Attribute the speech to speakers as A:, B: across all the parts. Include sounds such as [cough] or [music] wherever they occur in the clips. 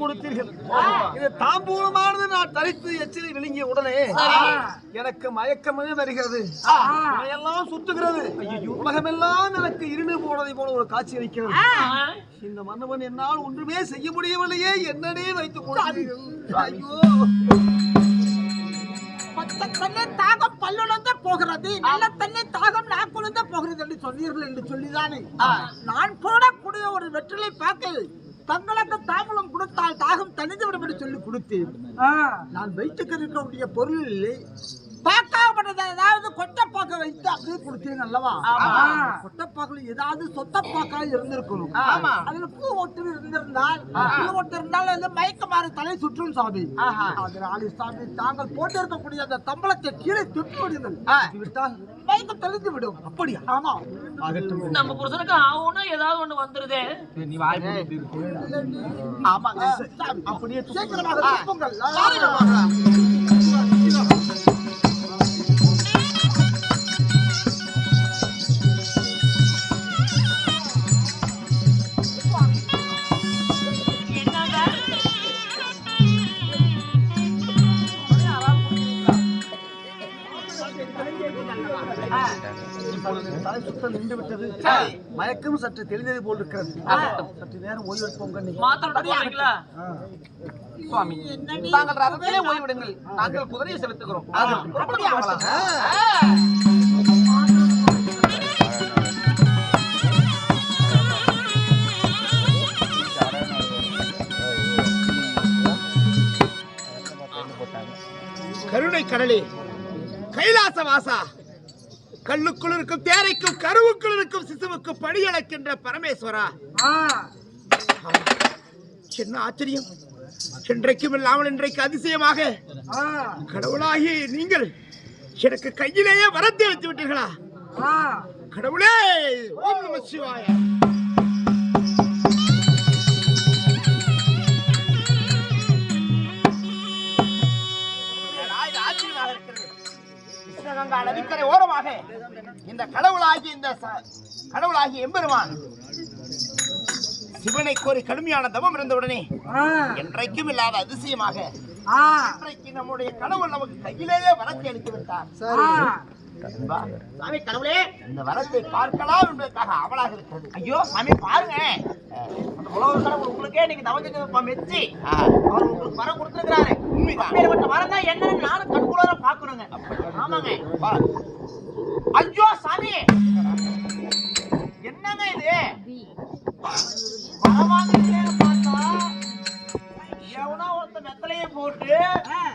A: கொடுத்தீர்கள். இது தாம்பூலமானது. நான் தரித்து எச்சிலை விழுங்கிய உடனே எனக்கு மயக்கமே வருகிறது. எல்லாம் சுத்துகிறது. உலகமெல்லாம் எனக்கு இருண்டு போனதை போல ஒரு காட்சி அளிக்கிறது. இந்த மன்னவன் என்னால் ஒன்றுமே செய்ய முடியவில்லையே. என்னடே வைத்துக் கொடுத்தீர்கள் ஐயோ.
B: பச்சை தண்ணி தாகம் பல்லுணர்ந்து போகிறது. நல்ல தண்ணி தாகம் நாக்குழுந்த போகிறது என்று சொன்னீர்கள் என்று சொல்லிதானே. நான் போடக்கூடிய ஒரு வெற்றிலை பாக்கு தங்களுக்கு தாம்பூலம் கொடுத்தால் தாகம் தணிந்து விடும் என்று சொல்லி கொடுத்தேன். நான் வைத்துக் இருக்கக்கூடிய பொருளில் ஏதாவது கொட்டப்பாக்க வைத்து அப்படியே கொடுத்தேன் அல்லவா? கொட்டப்பாக்கில் ஏதாவது சொத்தப்பாக்கா இருந்திருக்கணும். அதுல பூ ஒட்டு இருந்திருந்தால் பூ ஒட்டு இருந்தால் அது மயக்கமாறு தலை சுற்றும் சாமி. அதனால சாமி தாங்கள் போட்டு இருக்கக்கூடிய அந்த தம்பளத்தை கீழே துப்பி விடுங்கள். விட்டால் மயக்கம் தெளிந்து விடும். அப்படியா? ஆமா.
C: நம்ம புருஷனுக்கு ஆகும்னா ஏதாவது ஒண்ணு வந்துருதே.
B: ஆமாங்க. அப்படியே சீக்கிரமாக
A: தலை சுத்தம் நின்று விட்டது மயக்கம் சற்று தெளிந்தது போல் இருக்கிறது சற்று நேரம் ஓய்வெடுப்போம் கண்ணி
D: சுவாமி தாங்கள் ரதத்திலே ஓய்விடுங்கள் நாங்கள் குதிரையை செலுத்துகிறோம்
B: அப்படியா?
E: கருணை கடலே கைலாச வாசா கல்லுக்குள் இருக்கும் தேரைக்கும் கருவுக்குள் இருக்கும் சிசுவுக்கும் படி அளக்கின்ற பரமேஸ்வரா. என்ன ஆச்சரியம். என்றைக்கும் இல்லாமல் இன்றைக்கு அதிசயமாக. கடவுளாகிய நீங்கள் எனக்கு கையிலேயே வரத்தை வைத்து விட்டீர்களா? கடவுளே ஓம் நம சிவாய.
D: கடவுளாகிய எம்பெருமான். சிவனை கோரி கடுமையான தவம் இருந்தவுடனே என்றைக்கும் இல்லாத அதிசயமாக இன்றைக்கு நம்முடைய கடவுள் நமக்கு கையிலேயே வரத்தை அளித்து விட்டார். வா. சாமி கடவுளே இந்த வரத்தை பார்க்கலாம் என்பதற்காக அவளாக இருக்கிறது. ஐயோ. சாமி பாருங்க. அந்த கடவுள் உங்களுக்கே நீங்க தவஞ்சது மெச்சி. அவர் உங்களுக்கு வரம் கொடுத்துருக்கிறாரு. உண்மைதான். வரம் தான் என்னன்னு நானும் கண்குளார பாக்கணுங்க ஆமாங்க. ஐயோ சாமி. என்னங்க இது? வாங்குறீங்களேன்னு பார்த்தா எவனோ போட்டு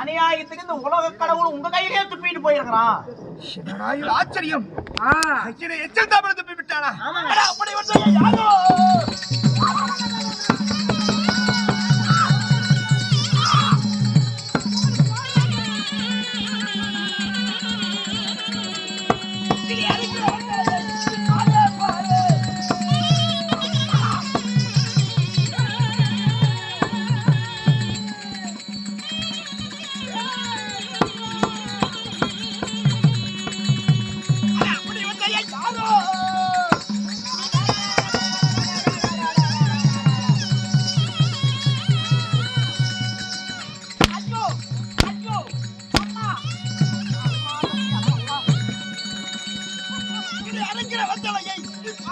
D: அநியாயத்துக்கு இந்த உலக கடவுள் உங்க கையிலேயே துப்பிட்டு போயிருக்கிறான்.
E: ஆச்சரியம். எச்சல் தாமரை துப்பி விட்டானா
D: அட, அப்படி வந்தா யாரோ?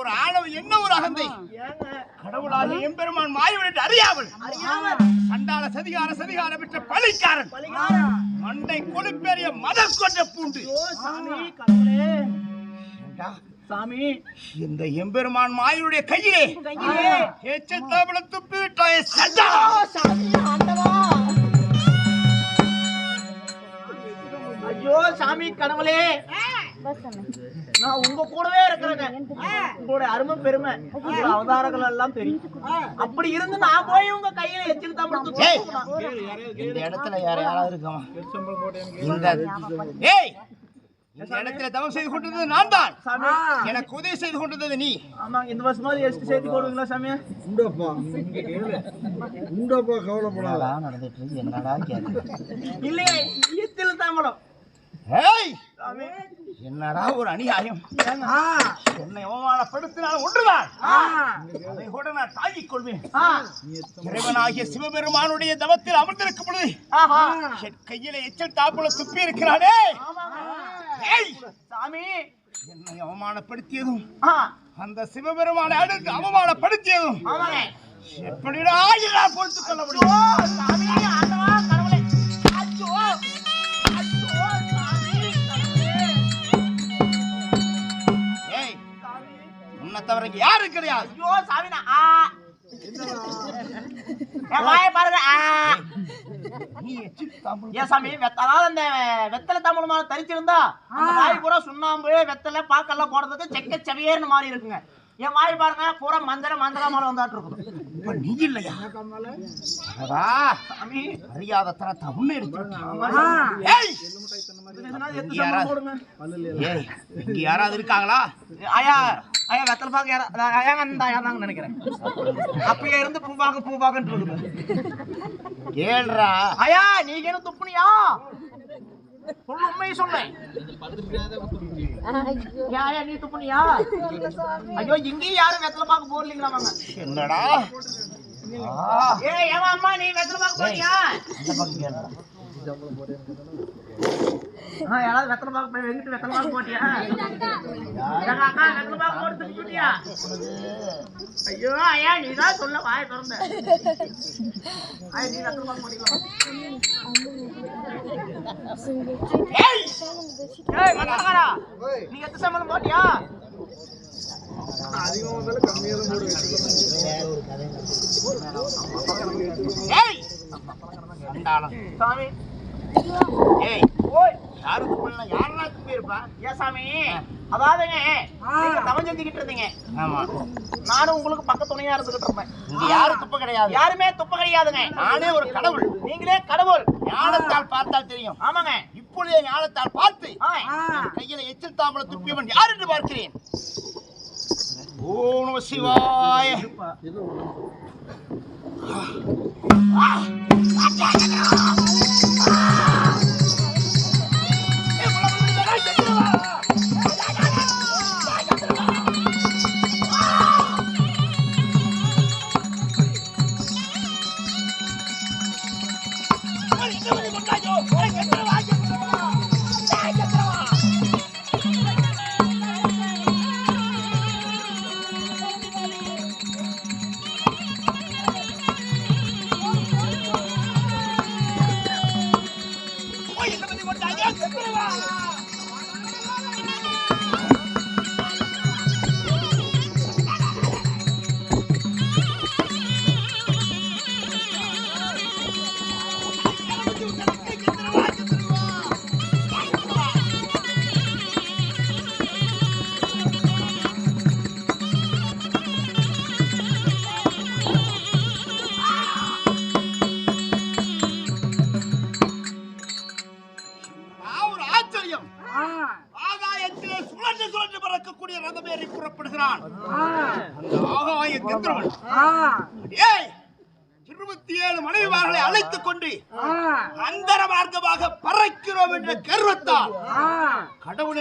E: ஒரு ஆணவ என்ன ஒரு அகந்தை?
D: ஏங்க
E: கடவுளாகிய எம்பெருமான் என்று அறியாமல். சண்டால சதிகார சதிகார பெற்ற பழிக்காரன். மண்டை கொழுப்பேறிய மதம் கொண்ட பூண்டு.
D: சாமி
E: இந்த எம்பெருமான் மாயனுடைய கையிலே
D: கையிலே.
E: ஏச்சல் தாபல துப்பி விட்டாய சண்டா
D: ஐயோ சாமி கடவுளே. நான் உங்க கூடவே இருக்கிறேங்க. உங்களுடைய அருமை பெருமை அவதாரங்கள் எல்லாம் தெரியும். அப்படி இருந்து நான் போய் உங்க கையில எச்சில்
E: ஏய், இந்த இடத்துல யார யாராவது இருக்காமா இந்த ஏய். இந்த இடத்துல தவம் செய்து கொண்டிருந்தது நான் தான்
D: சாமி.
E: எனக்கு உதவி செய்து கொண்டிருந்தது நீ.
D: ஆமாங்க இந்த வருஷமாவது எஸ்ட் சேர்த்து போடுவீங்களா சாமி?
A: உண்டப்பா உண்டப்பா கவலைப்படாத.
E: நடந்துட்டு இருக்கு? என்னடா
D: இல்லையே எச்சில் தாம்பலம்
E: ஏய் என்னடா ஒரு அநியாயம்? என்னை அவமானப்படுத்தினால் ஒன்றுதான். அதை கூட நான் தாங்கிக் கொள்வேன். இறைவனாகிய சிவபெருமானுடைய தவத்தில் அமர்ந்திருக்கும் பொழுது என் கையில எச்சல் தாப்புல துப்பி இருக்கிறானே.
D: சாமி.
E: என்னை அவமானப்படுத்தியதும் அந்த சிவபெருமானை அடுத்து அவமானப்படுத்தியதும் எப்படிடா நான் பொறுத்துக் கொள்ள முடியும்? தவிர யாரும் கிடையாது.
D: ஐயோ [laughs] சாமி நான் ஆ வெத்தலை தமிழ் மேல தரிச்சிருந்தா அந்த வாய் பூரா சுண்ணாம்பு வெத்தலை பாக்கெல்லாம் போடுறதுக்கு செக்க செவியேன்னு மாறி இருக்குங்க. என் வாய் பாருங்க பூரா மந்திர மந்திர மேல வந்தாட்டு இருக்குது.
E: இப்ப நீ இல்லையா? தரத்தை இங்க யாராவது இருக்காங்களா?
D: ஐயா ஐயா வெத்தலை பாக்க ஐயாங்க அந்த ஐயா தாங்க நினைக்கிறேன். அப்பயே இருந்து பூ பாக்க பூ பாக்கன்ட்டு இருக்குது
E: ஏழ்ரா
D: ஐயா நீங்க என்ன துப்புனியா? சொல்லு உண்மையை சொல்லேன் ஐயா ஐயா, நீ துப்புனியா? ஐயோ இங்கேயும் யாரும் வெத்தலை பாக்க போறீங்களா வாங்க.
E: என்னடா?
D: ஏய் ஏமா அம்மா நீ வெத்தலை பாக்க போறியா
E: இந்த பக்கம் கேளுடா.
D: ஆ, யாராவது வெத்தலை பாக்க போய் வெங்கிட்டு வெத்தலை பாக்க போட்டியா? எங்க அக்கா வெத்தலை பாக்க போட்டு துப்பிட்டியா ஐயோ ஐயா நீ தான் சொல்ல வாய் திறந்த. ஐயா நீ வெத்தலை பாக்க போட்டீங்களா
E: ஏய்!
D: ஏய் மத்தக்காரா நீ எத்த சம்பளம் போட்டியா?
E: ஏய்! சண்டாளம்
D: சாமி.
E: ஏய்
D: ஓய்!
E: யாருக்கு பண்ணல யாரெல்லாம் துப்பி இருப்பா
D: ஏன் சாமி அதாவதுங்க தவம் செஞ்சுக்கிட்டு இருந்தீங்க
E: ஆமா
D: நானும் உங்களுக்கு பக்க துணையா இருந்துகிட்டு இருப்பேன்
E: இங்க யாரும் துப்ப கிடையாது
D: யாருமே துப்ப கிடையாதுங்க
E: நானே ஒரு கடவுள்
D: நீங்களே கடவுள்
E: ஞானத்தால் பார்த்தால் தெரியும்
D: ஆமாங்க
E: இப்பொழுதே ஞானத்தால் பார்த்து கையில எச்சில் தாம்பலம் துப்பியவன் யார் என்று பார்க்கிறேன் ஓ நம சிவாய நான்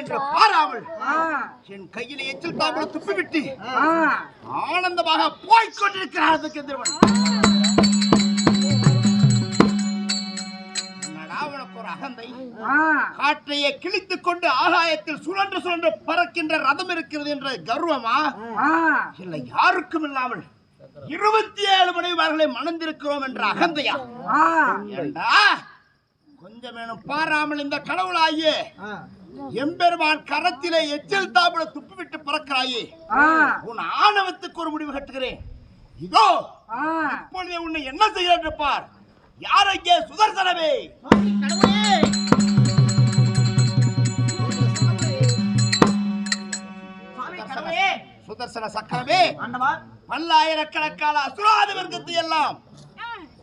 E: என்று பாராமல் என் கையில் எச்சில் தாம்பலம் துப்பிவிட்டு ஆனந்தமாக போய்க் கொண்டிருக்கிறார் அந்த கந்தர்வன். என்னடா உனக்கு ஒரு அகந்தை? காற்றையே கிழித்துக் கொண்டு ஆகாயத்தில் சுழன்று சுழன்று பறக்கின்ற ரதம் இருக்கிறது என்ற கர்வமா? இல்லை யாருக்கும் இல்லாமல் இருபத்தி ஏழு மனைவிமார்களை மணந்திருக்கிறோம் என்ற அகந்தையா? ஏண்டா? கொஞ்சமேனும் பாராமல் இந்த கடவுளாயே எம்பெருமான் கரத்திலே எச்சில் தாபுல துப்பிவிட்டு பறக்கிறாயே.
B: ஆ,
E: உன் ஆணவத்துக்கு ஒரு முடிவு கட்டுகிறேன். இதோ. இப்பொழுதே உன்னை என்ன செய்ய என்று பார். யார் அங்கே சுதர்சனமே? சுதர்சன சக்கரமே. பல்லாயிரக்கணக்கான அசுராத வர்க்கத்தை எல்லாம்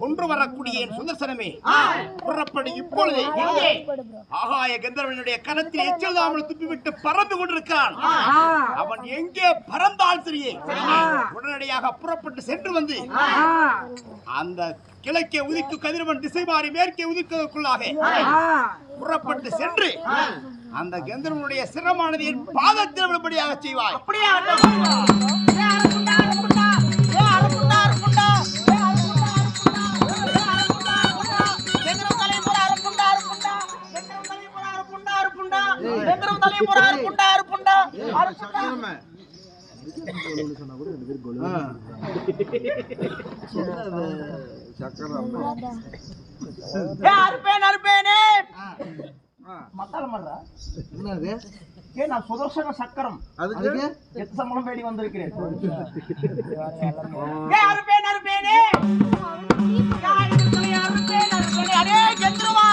E: கொன்று வரக்கூடிய என் சுதர்சனமே. புறப்படி இப்பொழுதே. ஆகாய கந்தர்வனுடைய கரத்தில் எச்சல் தாமல் துப்பிவிட்டு பறந்து கொண்டிருக்கிறான் அவன் எங்கே பறந்தால் சரியே. உடனடியாக புறப்பட்டு சென்று வந்து அந்த கிழக்கே உதிக்கு கதிரவன் திசை மாறி மேற்கே உதிக்கிறதுக்குள்ளாக புறப்பட்டு சென்று அந்த கந்தர்வனுடைய சிரமானது என் பாதத்தில் விழும்படியாக செய்வாய்.
D: அப்படியே అరిపోయానే மத்தாளமல்ல
A: என்னது?
D: ஏ நான் சுதர்சன சக்கரம்.
A: அதுக்கு?
D: எத்த சம்பளம் வந்திருக்கிறேன். அருப்பேன் அருப்பேனே
F: அருப்பேன்